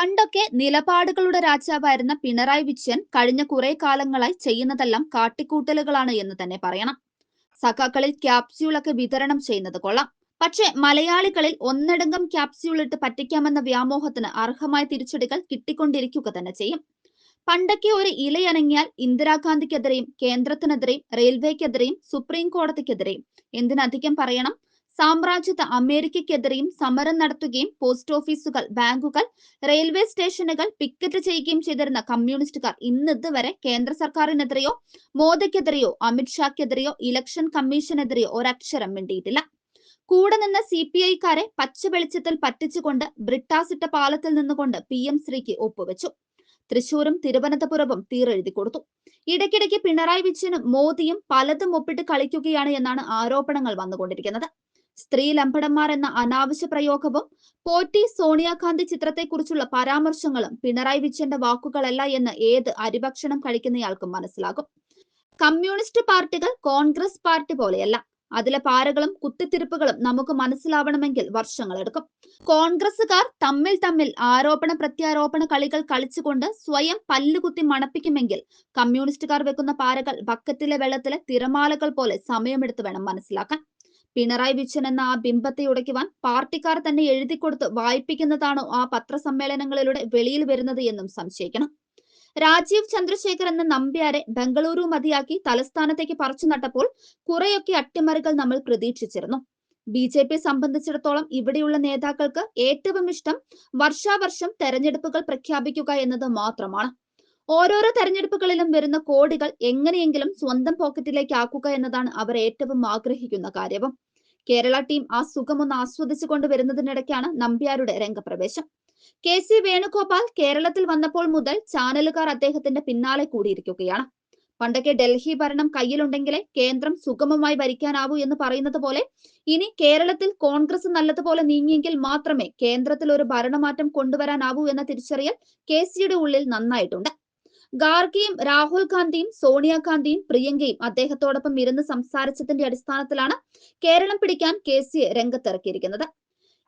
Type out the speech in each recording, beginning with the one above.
പണ്ടൊക്കെ നിലപാടുകളുടെ രാജാവായിരുന്ന പിണറായി വിജയൻ കഴിഞ്ഞ കുറെ കാലങ്ങളായി ചെയ്യുന്നതെല്ലാം കാട്ടിക്കൂട്ടലുകളാണ് എന്ന് തന്നെ പറയണം. സഖാക്കളിൽ ക്യാപ്സ്യൂളൊക്കെ വിതരണം ചെയ്യുന്നത് കൊള്ളാം. പക്ഷെ മലയാളികളിൽ ഒന്നടങ്കം ക്യാപ്സ്യൂൾ ഇട്ട് പറ്റിക്കാമെന്ന വ്യാമോഹത്തിന് അർഹമായ തിരിച്ചടികൾ കിട്ടിക്കൊണ്ടിരിക്കുക തന്നെ ചെയ്യും. പണ്ടൊക്കെ ഒരു ഇലയനങ്ങിയാൽ ഇന്ദിരാഗാന്ധിക്കെതിരെയും കേന്ദ്രത്തിനെതിരെയും റെയിൽവേക്കെതിരെയും സുപ്രീം കോടതിക്കെതിരെയും എന്തിനധികം പറയണം? സാമ്രാജ്യത്വ അമേരിക്കയ്ക്കെതിരെയും സമരം നടത്തുകയും പോസ്റ്റ് ഓഫീസുകൾ ബാങ്കുകൾ റെയിൽവേ സ്റ്റേഷനുകൾ പിക്കറ്റ് ചെയ്യുകയും ചെയ്തിരുന്ന കമ്മ്യൂണിസ്റ്റുകാർ ഇന്ന് ഇതുവരെ കേന്ദ്ര സർക്കാരിനെതിരെയോ മോദിക്കെതിരെയോ അമിത്ഷാക്കെതിരെയോ ഇലക്ഷൻ കമ്മീഷനെതിരെയോ ഒരക്ഷരം മിണ്ടിയിട്ടില്ല. കൂടെ നിന്ന സി പി ഐക്കാരെ പച്ച വെളിച്ചത്തിൽ പറ്റിച്ചുകൊണ്ട് ബ്രിട്ടാസിട്ട പാലത്തിൽ നിന്നുകൊണ്ട് പി എം ശ്രീക്ക് ഒപ്പുവെച്ചു. തൃശൂരും തിരുവനന്തപുരവും തീരെഴുതി കൊടുത്തു. ഇടയ്ക്കിടയ്ക്ക് പിണറായി വിജയനും മോദിയും പലതും ഒപ്പിട്ട് കളിക്കുകയാണ് എന്നാണ് ആരോപണങ്ങൾ വന്നുകൊണ്ടിരിക്കുന്നത്. സ്ത്രീ ലംബടന്മാർ എന്ന അനാവശ്യ പ്രയോഗവും പോറ്റി സോണിയാഗാന്ധി ചിത്രത്തെക്കുറിച്ചുള്ള പരാമർശങ്ങളും പിണറായി വിജയന്റെ വാക്കുകളല്ല എന്ന് ഏത് അരിഭക്ഷണം കഴിക്കുന്നയാൾക്കും മനസ്സിലാകും. കമ്മ്യൂണിസ്റ്റ് പാർട്ടികൾ കോൺഗ്രസ് പാർട്ടി പോലെയല്ല. അതിലെ പാരകളും കുത്തിത്തിരിപ്പുകളും നമുക്ക് മനസ്സിലാവണമെങ്കിൽ വർഷങ്ങളെടുക്കും കോൺഗ്രസുകാർ തമ്മിൽ തമ്മിൽ ആരോപണ പ്രത്യാരോപണ കളികൾ കളിച്ചുകൊണ്ട് സ്വയം പല്ലുകുത്തി മണപ്പിക്കുമെങ്കിൽ കമ്മ്യൂണിസ്റ്റുകാർ വെക്കുന്ന പാരകൾ ബക്കറ്റിലെ വെള്ളത്തിലെ തിരമാലകൾ പോലെ സമയമെടുത്ത് വേണം മനസ്സിലാക്കാൻ. പിണറായി വിജയൻ എന്ന ആ ബിംബത്തെ ഉടയ്ക്കുവാൻ പാർട്ടിക്കാർ തന്നെ എഴുതി കൊടുത്ത് വായിപ്പിക്കുന്നതാണോ ആ പത്രസമ്മേളനങ്ങളിലൂടെ വെളിയിൽ വരുന്നത് എന്നും സംശയിക്കണം. രാജീവ് ചന്ദ്രശേഖർ എന്ന നമ്പ്യാരെ ബംഗളൂരു മതിയാക്കി തലസ്ഥാനത്തേക്ക് പറിച്ചു നട്ടപ്പോൾ കുറെയൊക്കെ അട്ടിമറികൾ നമ്മൾ പ്രതീക്ഷിച്ചിരുന്നു. ബി ജെ പി സംബന്ധിച്ചിടത്തോളം ഇവിടെയുള്ള നേതാക്കൾക്ക് ഏറ്റവും ഇഷ്ടം വർഷാവർഷം തെരഞ്ഞെടുപ്പുകൾ പ്രഖ്യാപിക്കുക എന്നത് മാത്രമാണ്. ഓരോരോ തെരഞ്ഞെടുപ്പുകളിലും വരുന്ന കോടികൾ എങ്ങനെയെങ്കിലും സ്വന്തം പോക്കറ്റിലേക്ക് ആക്കുക എന്നതാണ് അവർ ഏറ്റവും ആഗ്രഹിക്കുന്ന കാര്യവും കേരള ടീം ആ സുഖമൊന്ന് ആസ്വദിച്ചു കൊണ്ടുവരുന്നതിനിടയ്ക്കാണ് നമ്പ്യാരുടെ രംഗപ്രവേശം. കെ സി വേണുഗോപാൽ കേരളത്തിൽ വന്നപ്പോൾ മുതൽ ചാനലുകാർ അദ്ദേഹത്തിന്റെ പിന്നാലെ കൂടിയിരിക്കുകയാണ്. പണ്ടൊക്കെ ഡൽഹി ഭരണം കയ്യിലുണ്ടെങ്കിലേ കേന്ദ്രം സുഗമമായി ഭരിക്കാനാവൂ എന്ന് പറയുന്നത് പോലെ ഇനി കേരളത്തിൽ കോൺഗ്രസ് നല്ലതുപോലെ നീങ്ങിയെങ്കിൽ മാത്രമേ കേന്ദ്രത്തിൽ ഒരു ഭരണമാറ്റം കൊണ്ടുവരാനാവൂ എന്ന തിരിച്ചറിയൽ കെ സിയുടെ ഉള്ളിൽ നന്നായിട്ടുണ്ട്. ഗാർഗിയും രാഹുൽ ഗാന്ധിയും സോണിയാഗാന്ധിയും പ്രിയങ്കയും അദ്ദേഹത്തോടൊപ്പം ഇരുന്ന് സംസാരിച്ചതിന്റെ അടിസ്ഥാനത്തിലാണ് കേരളം പിടിക്കാൻ കെ സി രംഗത്തിറക്കിയിരിക്കുന്നത്.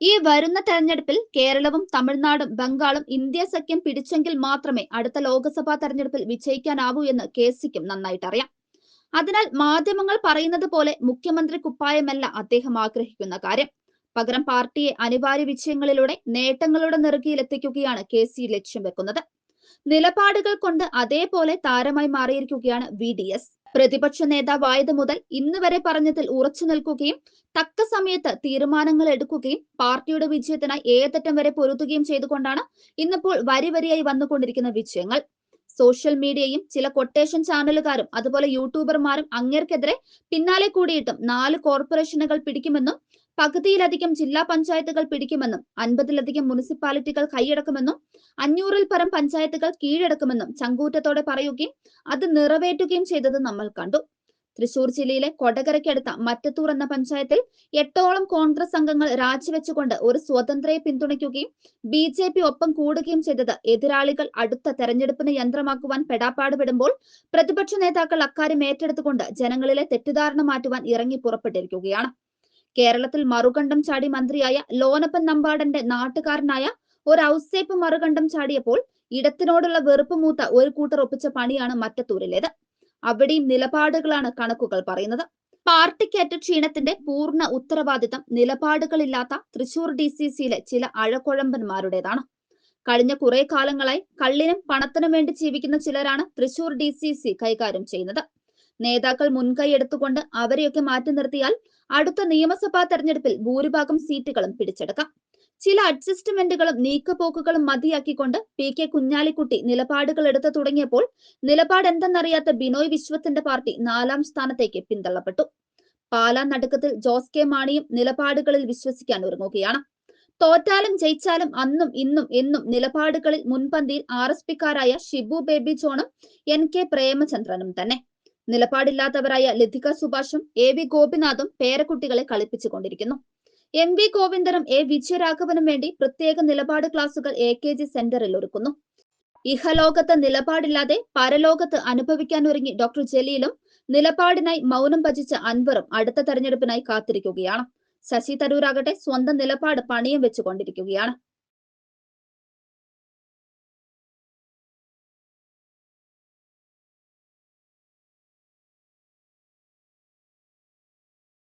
ഈ വരുന്ന തെരഞ്ഞെടുപ്പിൽ കേരളവും തമിഴ്നാടും ബംഗാളും ഇന്ത്യ സഖ്യം പിടിച്ചെങ്കിൽ മാത്രമേ അടുത്ത ലോക്സഭാ തെരഞ്ഞെടുപ്പിൽ വിജയിക്കാനാവൂ എന്ന് കെ സിക്കും നന്നായിട്ടറിയാം. അതിനാൽ മാധ്യമങ്ങൾ പറയുന്നത് പോലെ മുഖ്യമന്ത്രി കുപ്പായമല്ല അദ്ദേഹം ആഗ്രഹിക്കുന്ന കാര്യം. പകരം പാർട്ടിയെ അനിവാര്യ വിജയങ്ങളിലൂടെ നേട്ടങ്ങളുടെ നെറുകയിലെത്തിക്കുകയാണ് കെ സി ലക്ഷ്യം വെക്കുന്നത്. നിലപാടുകൾ കൊണ്ട് അതേപോലെ താരമായി മാറിയിരിക്കുകയാണ് വി ഡി എസ്. പ്രതിപക്ഷ നേതാവായത് മുതൽ ഇന്ന് വരെ പറഞ്ഞതിൽ ഉറച്ചു നിൽക്കുകയും തക്ക സമയത്ത് തീരുമാനങ്ങൾ എടുക്കുകയും പാർട്ടിയുടെ വിജയത്തിനായി ഏതറ്റം വരെ പൊരുത്തുകയും ചെയ്തുകൊണ്ടാണ് ഇന്നിപ്പോൾ വരി വരിയായി വന്നുകൊണ്ടിരിക്കുന്ന വിജയങ്ങൾ. സോഷ്യൽ മീഡിയയും ചില കൊട്ടേഷൻ ചാനലുകാരും അതുപോലെ യൂട്യൂബർമാരും അങ്ങേർക്കെതിരെ പിന്നാലെ കൂടിയിട്ടും നാല് കോർപ്പറേഷനുകൾ പിടിക്കുമെന്നും പകുതിയിലധികം ജില്ലാ പഞ്ചായത്തുകൾ പിടിക്കുമെന്നും അൻപതിലധികം മുനിസിപ്പാലിറ്റികൾ കൈയടക്കുമെന്നും അഞ്ഞൂറിൽ പരം പഞ്ചായത്തുകൾ കീഴടക്കുമെന്നും ചങ്കൂറ്റത്തോടെ പറയുകയും അത് നിറവേറ്റുകയും ചെയ്തത് നമ്മൾ കണ്ടു. തൃശൂർ ജില്ലയിലെ കൊടകരയ്ക്കടുത്ത മറ്റത്തൂർ എന്ന പഞ്ചായത്തിൽ എട്ടോളം കോൺഗ്രസ് അംഗങ്ങൾ രാജിവെച്ചുകൊണ്ട് ഒരു സ്വതന്ത്രയെ പിന്തുണയ്ക്കുകയും ബി ജെ പി ഒപ്പം കൂടുകയും ചെയ്തത് എതിരാളികൾ അടുത്ത തെരഞ്ഞെടുപ്പിന് യന്ത്രമാക്കുവാൻ പെടാപ്പാട് വിടുമ്പോൾ പ്രതിപക്ഷ നേതാക്കൾ അക്കാര്യം ഏറ്റെടുത്തുകൊണ്ട് ജനങ്ങളിലെ തെറ്റിദ്ധാരണ മാറ്റുവാൻ ഇറങ്ങി പുറപ്പെട്ടിരിക്കുകയാണ്. കേരളത്തിൽ മറുകണ്ഠം ചാടി മന്ത്രിയായ ലോനപ്പൻ നമ്പാടന്റെ നാട്ടുകാരനായ ഒരു ഔസേപ്പ് മറുകണ്ഠം ചാടിയപ്പോൾ ഇടത്തിനോടുള്ള വെറുപ്പ് മൂത്ത ഒരു കൂട്ടർ ഒപ്പിച്ച പണിയാണ് മറ്റത്തൂരിലേത്. അവിടെയും നിലപാടുകളാണ് കണക്കുകൾ പറയുന്നത്. പാർട്ടിക്കേറ്റ ക്ഷീണത്തിന്റെ പൂർണ ഉത്തരവാദിത്തം നിലപാടുകളില്ലാത്ത തൃശൂർ ഡി സി സിയിലെ ചില അഴക്കുഴമ്പന്മാരുടേതാണ് കഴിഞ്ഞ കുറെ കാലങ്ങളായി കള്ളിനും പണത്തിനും വേണ്ടി ജീവിക്കുന്ന ചിലരാണ് തൃശൂർ ഡി സി സി കൈകാര്യം ചെയ്യുന്നത്. നേതാക്കൾ മുൻകൈ എടുത്തുകൊണ്ട് അവരെയൊക്കെ മാറ്റി നിർത്തിയാൽ അടുത്ത നിയമസഭാ തെരഞ്ഞെടുപ്പിൽ ഭൂരിഭാഗം സീറ്റുകളും പിടിച്ചെടുക്കാം. ചില അഡ്ജസ്റ്റ്മെന്റുകളും നീക്കപോക്കുകളും മതിയാക്കിക്കൊണ്ട് പി കെ കുഞ്ഞാലിക്കുട്ടി നിലപാടുകൾ എടുത്തു തുടങ്ങിയപ്പോൾ നിലപാട് എന്തെന്നറിയാത്ത ബിനോയ് വിശ്വത്തിന്റെ പാർട്ടി നാലാം സ്ഥാനത്തേക്ക് പിന്തള്ളപ്പെട്ടു. പാലാ നടുക്കത്തിൽ ജോസ് കെ മാണിയും നിലപാടുകളിൽ വിശ്വസിക്കാൻ ഒരുങ്ങുകയാണ്. തോറ്റാലും ജയിച്ചാലും അന്നും ഇന്നും എന്നും നിലപാടുകളിൽ മുൻപന്തിയിൽ ആർ എസ് പിക്കാരായ ഷിബു ബേബി ജോണും എൻ കെ പ്രേമചന്ദ്രനും തന്നെ. നിലപാടില്ലാത്തവരായ ലതിക സുഭാഷും എ വി ഗോപിനാഥും പേരക്കുട്ടികളെ കളിപ്പിച്ചുകൊണ്ടിരിക്കുന്നു. എം വി ഗോവിന്ദനും എ വിജയരാഘവനും വേണ്ടി പ്രത്യേക നിലപാട് ക്ലാസുകൾ എ കെ ജി സെന്ററിൽ ഒരുക്കുന്നു. ഇഹലോകത്ത് നിലപാടില്ലാതെ പരലോകത്ത് അനുഭവിക്കാനൊരുങ്ങി ഡോക്ടർ ജലീലും നിലപാടിനായി മൗനം ഭജിച്ച അൻവറും അടുത്ത തെരഞ്ഞെടുപ്പിനായി കാത്തിരിക്കുകയാണ്. ശശി തരൂരാകട്ടെ സ്വന്തം നിലപാട് പണിയം വെച്ചുകൊണ്ടിരിക്കുകയാണ്.